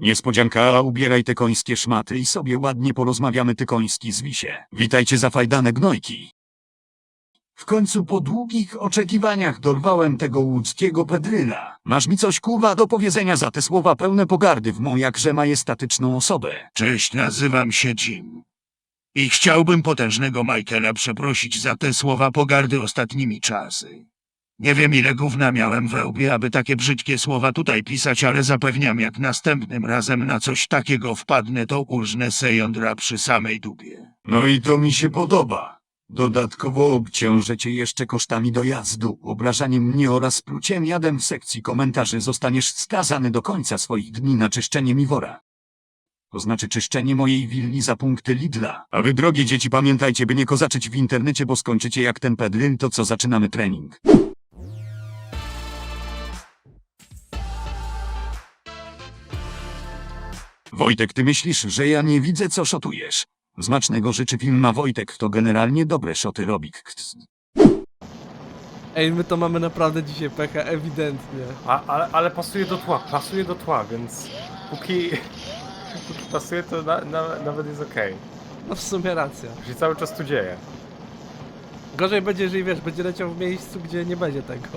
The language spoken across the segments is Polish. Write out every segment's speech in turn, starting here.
Niespodzianka, ubieraj te końskie szmaty i sobie ładnie porozmawiamy ty koński zwisie. Witajcie zafajdane gnojki. W końcu po długich oczekiwaniach dorwałem tego łódzkiego pedryla. Masz mi coś kurwa do powiedzenia za te słowa pełne pogardy w mą jakże majestatyczną osobę. Cześć, nazywam się Jim. I chciałbym potężnego Michaela przeprosić za te słowa pogardy ostatnimi czasy. Nie wiem ile gówna miałem we łbie, aby takie brzydkie słowa tutaj pisać, ale zapewniam, jak następnym razem na coś takiego wpadnę, to urżnę se jądra przy samej dupie. No i to mi się podoba. Dodatkowo obciążę cię jeszcze kosztami dojazdu, obrażaniem mnie oraz pluciem jadem w sekcji komentarzy zostaniesz skazany do końca swoich dni na czyszczenie mi wora. To znaczy czyszczenie mojej willi za punkty Lidla. A wy drogie dzieci pamiętajcie, by nie kozaczyć w internecie, bo skończycie jak ten pedryl, to co zaczynamy trening. Wojtek, ty myślisz, że ja nie widzę, co szotujesz? Smacznego życzy filma Wojtek, to generalnie dobre szoty robi. Ej, my to mamy naprawdę dzisiaj pecha, ewidentnie. A, ale, ale pasuje do tła, pasuje do tła, więc póki, póki pasuje, to na, na, nawet jest okej. No w sumie racja. Okay. się cały czas tu dzieje. Gorzej będzie, jeżeli wiesz, będzie leciał w miejscu, gdzie nie będzie tego.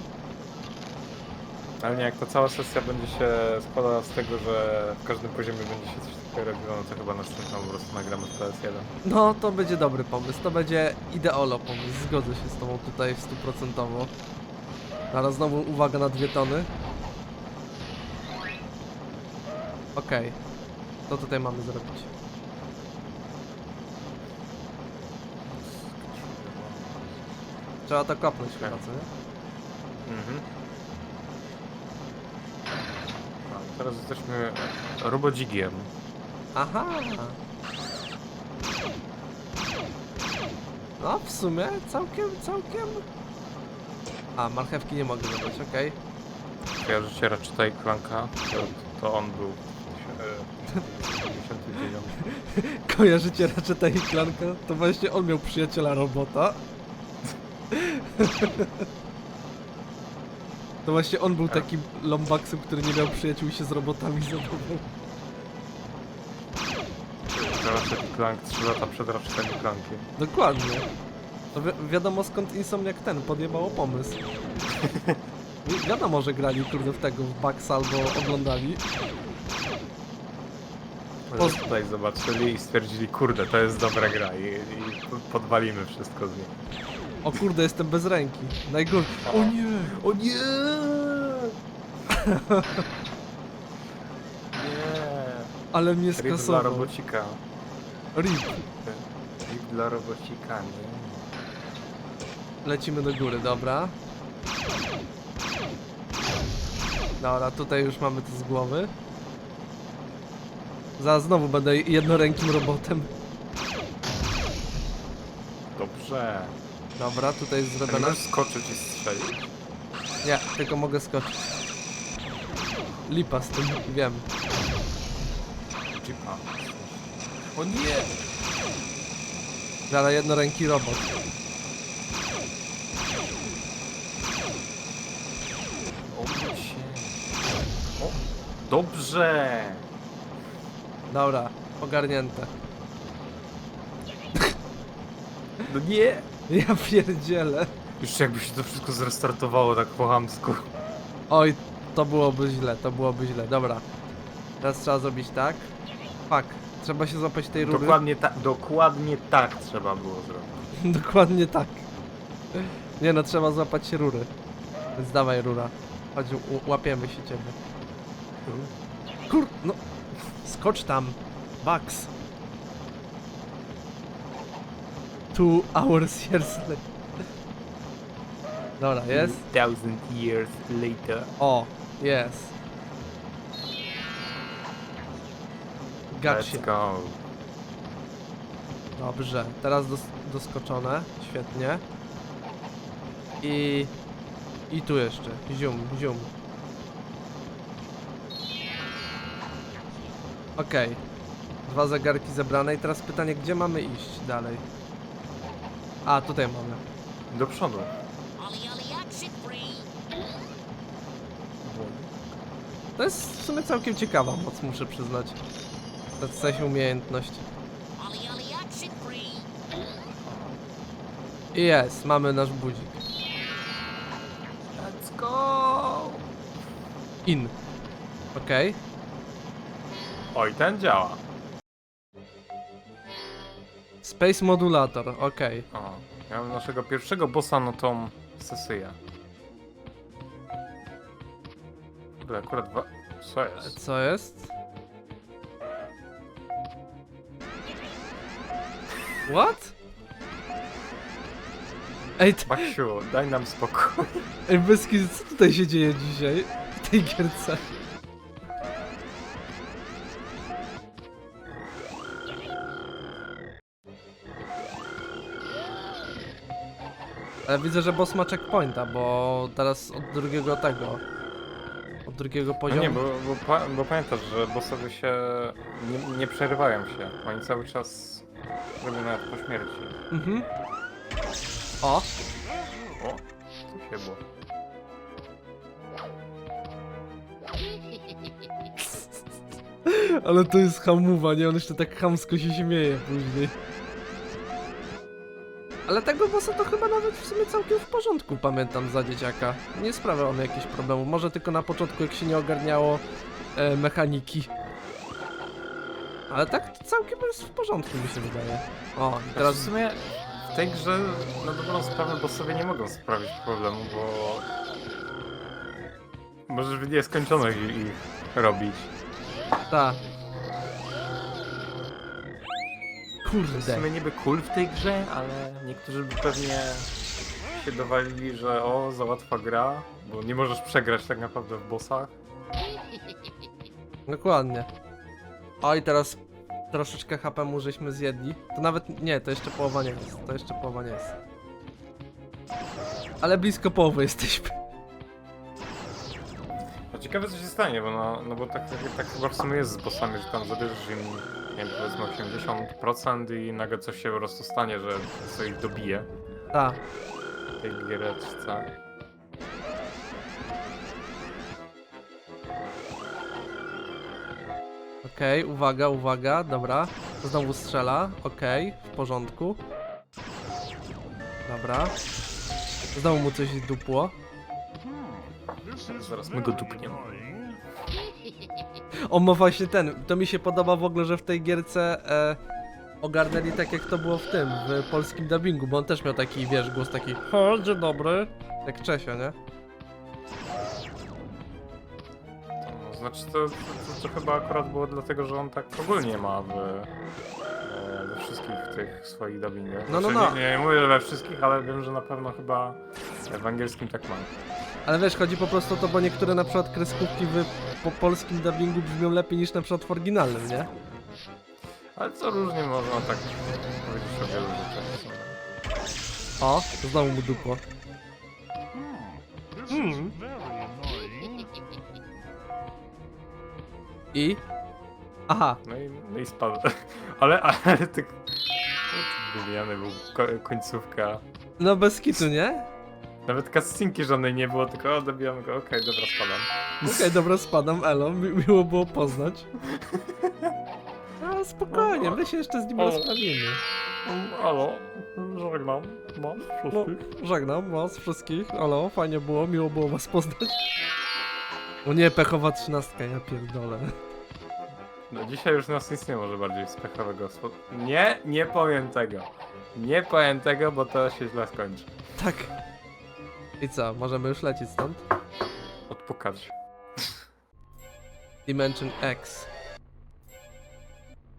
Ale nie, jak ta cała sesja będzie się składała z tego, że w każdym poziomie będzie się coś takiego robiło, no to chyba następną po prostu nagramy z PS1. No, to będzie dobry pomysł, to będzie ideolo pomysł, zgodzę się z tobą tutaj stuprocentowo. Teraz znowu uwaga na dwie tony. Okej, to tutaj mamy zrobić. Trzeba to kopnąć chyba, co nie? Mhm. Teraz jesteśmy robodzigiem. Aha! No, w sumie całkiem, całkiem... A, marchewki nie mogę zabrać, okej. Kojarzycie Ratcheta i Clanka? To, to on był w 99. Kojarzycie Ratcheta i Clanka? To właśnie on miał przyjaciela robota. To właśnie on był takim lombaksem, który nie miał przyjaciół i się z robotami zabawał. Ratchet Clank 3 lata przed Ratchetem Clankiem. Dokładnie. To wi wiadomo skąd Insomniak ten podjebało pomysł. Wi- wiadomo, że grali kurde w tego, w Bugs albo oglądali. Może tutaj zobaczyli i stwierdzili, kurde, to jest dobra gra i, i podwalimy wszystko z niej. O kurde, jestem bez ręki. Najgorszy. O nie! O nie! Nie! Ale mnie Rip dla skasował. robocika. Rip. Rip dla robocika, nie. Lecimy do góry, dobra. Dobra, tutaj już mamy to z głowy. Zaraz znowu będę jednorękim robotem. Dobrze. Dobra, tutaj jest zrobione. możesz skoczyć i strzelić? Nie, tylko mogę skoczyć. Lipa z tym, wiem. Jeepa. O nie! Ale jednoręki robot. Obudź się. O! Dobrze! Dobra, ogarnięte. No nie! Ja pierdzielę. Jeszcze jakby się to wszystko zrestartowało tak po chamsku. Oj, to byłoby źle, to byłoby źle. Dobra. Teraz trzeba zrobić tak. Fuck. Trzeba się złapać tej rury. Dokładnie, ta, dokładnie tak trzeba było zrobić. Dokładnie tak. Nie no, trzeba złapać się rury. Więc dawaj rura. Chodź, u- łapiemy się ciebie. Kur... no... Skocz tam. Bugs. Two hours years later. Dobra, jest? Thousand years later. O, jest. Let's go. Dobrze, teraz dos doskoczone, świetnie. I... I tu jeszcze, zium, zium. Okej. Dwa zegarki zebrane i teraz pytanie, gdzie mamy iść dalej? A, tutaj mamy. Do przodu. To jest w sumie całkiem ciekawa moc, muszę przyznać. To w sensie umiejętność. I jest, mamy nasz budzik. Let's go! In. Okej. Oj, ten działa. Space Modulator, okej. O, miałem naszego pierwszego bossa na tą sesję. Kurde, akurat dwa... Co jest? Co jest? What? Ej, t- Baksiu, daj nam spokój. ej Beski, co tutaj się dzieje dzisiaj? W tej gierce. Ale widzę, że boss ma checkpointa, bo teraz od drugiego tego. Od drugiego No poziomu. nie, bo, bo, pa- bo pamiętasz, że bossowie się nie, nie przerywają się. Oni cały czas robią nawet po śmierci. Mhm. O, O, tu się było. ale to jest hamuwa, nie? On jeszcze tak chamsko się śmieje później. Ale tego bossa to chyba nawet w sumie całkiem w porządku, pamiętam, za dzieciaka. Nie sprawia on jakichś problemów. Może tylko na początku, jak się nie ogarniało e, mechaniki. Ale tak całkiem jest w porządku, mi się wydaje. O, i Teraz teraz... w sumie w tej grze na dobrą sprawę bossowie nie mogą sprawić problemu, bo możesz w nieskończoność ich robić. Ta. W Kurde. sumie niby cool w tej grze, ale niektórzy by pewnie się dowalili, że o, za łatwa gra, bo nie możesz przegrać tak naprawdę w bossach. Dokładnie. O i teraz troszeczkę HP mu żeśmy zjedli. To nawet nie, to jeszcze połowa nie jest. To jeszcze połowa nie jest. Ale blisko połowy jesteśmy. A ciekawe co się stanie, bo no, no bo tak, tak, tak chyba w sumie jest z bossami, że tam zabierzesz im, wiem, powiedzmy 80% i nagle coś się po prostu stanie, że coś ich dobije Ta. w tej giereczce. Okej, uwaga, uwaga, dobra. Znowu strzela. Okej, w porządku. Dobra. Znowu mu coś dupło. Zaraz my go dupniemy. On ma właśnie ten. To mi się podoba w ogóle, że w tej gierce e, ogarnęli tak jak to było w tym, w polskim dubbingu, bo on też miał taki, wiesz, głos taki o, dzień dobry. Jak Czesio, nie? To, znaczy to, to, to, to chyba akurat było dlatego, że on tak ogólnie ma w, e, we wszystkich tych swoich dubbingach. No, no, Znaczy, no. Nie, nie mówię że we wszystkich, ale wiem, że na pewno chyba w angielskim tak ma. Ale wiesz, chodzi po prostu o to, bo niektóre na przykład kreskówki w po polskim dubbingu brzmią lepiej niż na przykład w oryginalnym, nie? Ale co różnie można tak powiedzieć o wielu rzeczach. O, znowu mu dupło. Hmm. I? Aha, No i, no i spadł. Ale, ale tak... Gówniany był ko końcówka. no bez kitu, nie? Nawet kascinki żadnej nie było, tylko o, dobijamy go, okej, dobra, spadam. Okej, dobra, spadam, elo, mi miło było poznać. A spokojnie, my się jeszcze z nim rozprawimy. Halo, żegnam, mam No, wszystkich. żegnam was wszystkich, elo, fajnie było, miło było was poznać. O nie, pechowa trzynastka, ja pierdolę. No dzisiaj już nas nic nie może bardziej spechowego spo... Nie, nie powiem tego. Nie powiem tego, bo to się źle skończy. Tak. I co, możemy już lecieć stąd? Odpukać. Dimension X.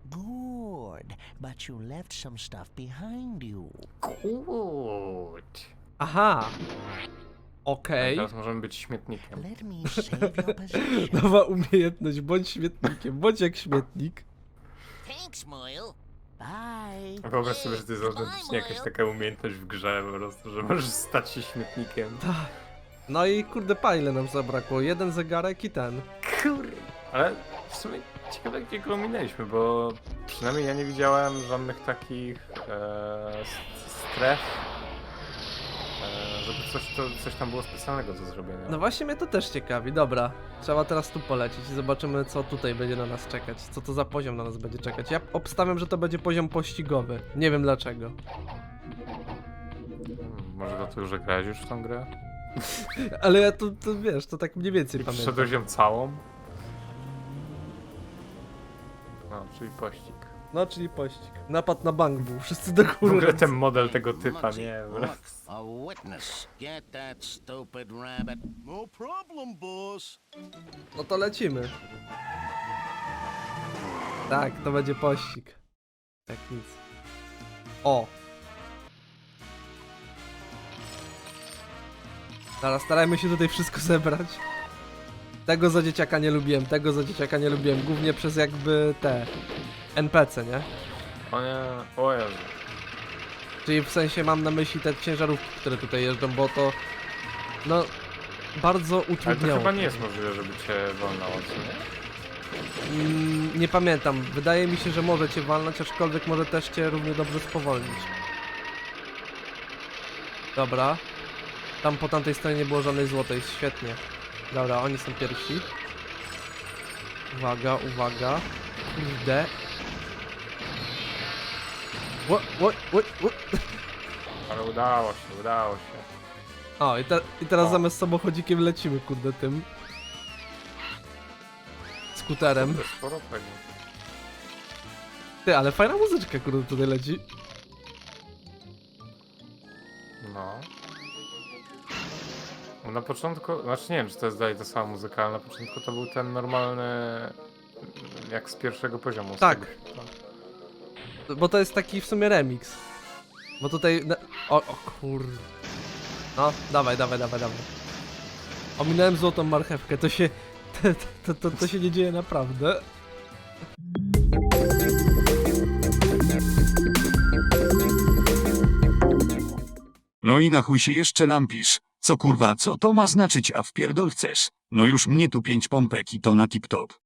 Good, but you left some stuff behind you. Good. Aha! Okej. Teraz możemy być śmietnikiem. Let me save your possession. Nowa umiejętność, bądź śmietnikiem, bądź jak śmietnik. Thanks, Moyle. Bye. Wyobraź sobie, że to jest autentycznie jakaś taka umiejętność w grze po prostu, że możesz stać się śmietnikiem. Tak. No i kurde, pa ile nam zabrakło? Jeden zegarek i ten. Kurde. Ale w sumie ciekawe gdzie go ominęliśmy, bo przynajmniej ja nie widziałem żadnych takich e, stref. E, żeby coś, to, coś tam było specjalnego do zrobienia. No właśnie mnie to też ciekawi, dobra. Trzeba teraz tu polecieć i zobaczymy co tutaj będzie na nas czekać. Co to za poziom na nas będzie czekać. Ja obstawiam, że to będzie poziom pościgowy. Nie wiem dlaczego. Hmm, Może dlatego, że grałeś już w tą grę? Ale ja to, to wiesz, to tak mniej więcej I pamiętam. przeszedłeś ją całą? No, czyli pościg. No, czyli pościg. Napad na bank był, wszyscy do W góry. ogóle ten model tego typa, nie look, a witness. Get that stupid rabbit. No problem, boss. No to lecimy. Tak, to będzie pościg. Tak nic. O! Teraz starajmy się tutaj wszystko zebrać. Tego za dzieciaka nie lubiłem, tego za dzieciaka nie lubiłem, głównie przez jakby te NPC, nie? O nie, o Jezu. Czyli w sensie mam na myśli te ciężarówki, które tutaj jeżdżą, bo to no bardzo Ale to utrudniało. chyba nie jest możliwe, żeby cię wolnało, co nie? Mm, nie pamiętam. Wydaje mi się, że może cię walnąć, aczkolwiek może też cię równie dobrze spowolnić. Dobra. Tam po tamtej stronie nie było żadnej złotej, świetnie. Dobra, oni są pierwsi. Uwaga, uwaga. Kurde. Ło, ło, ło, ło. Ale udało się, udało się. O, i, te, i teraz O. zamiast samochodzikiem lecimy, kurde, tym. Skuterem. To sporo tego. Ty, ale fajna muzyczka, kurde, tutaj leci. Na początku, znaczy nie wiem, czy to jest dalej ta sama muzyka, ale na początku to był ten normalny, jak z pierwszego poziomu. z Tak. tego tak. Bo to jest taki w sumie remix. Bo tutaj. na- O, o kur. No, dawaj, dawaj, dawaj, dawaj. Ominąłem złotą marchewkę, to się. To, to, to, to się nie dzieje naprawdę. No i na chuj się jeszcze lampisz. Co kurwa, co to ma znaczyć, a wpierdol chcesz? No już mnie tu pięć pompek i to na tip-top.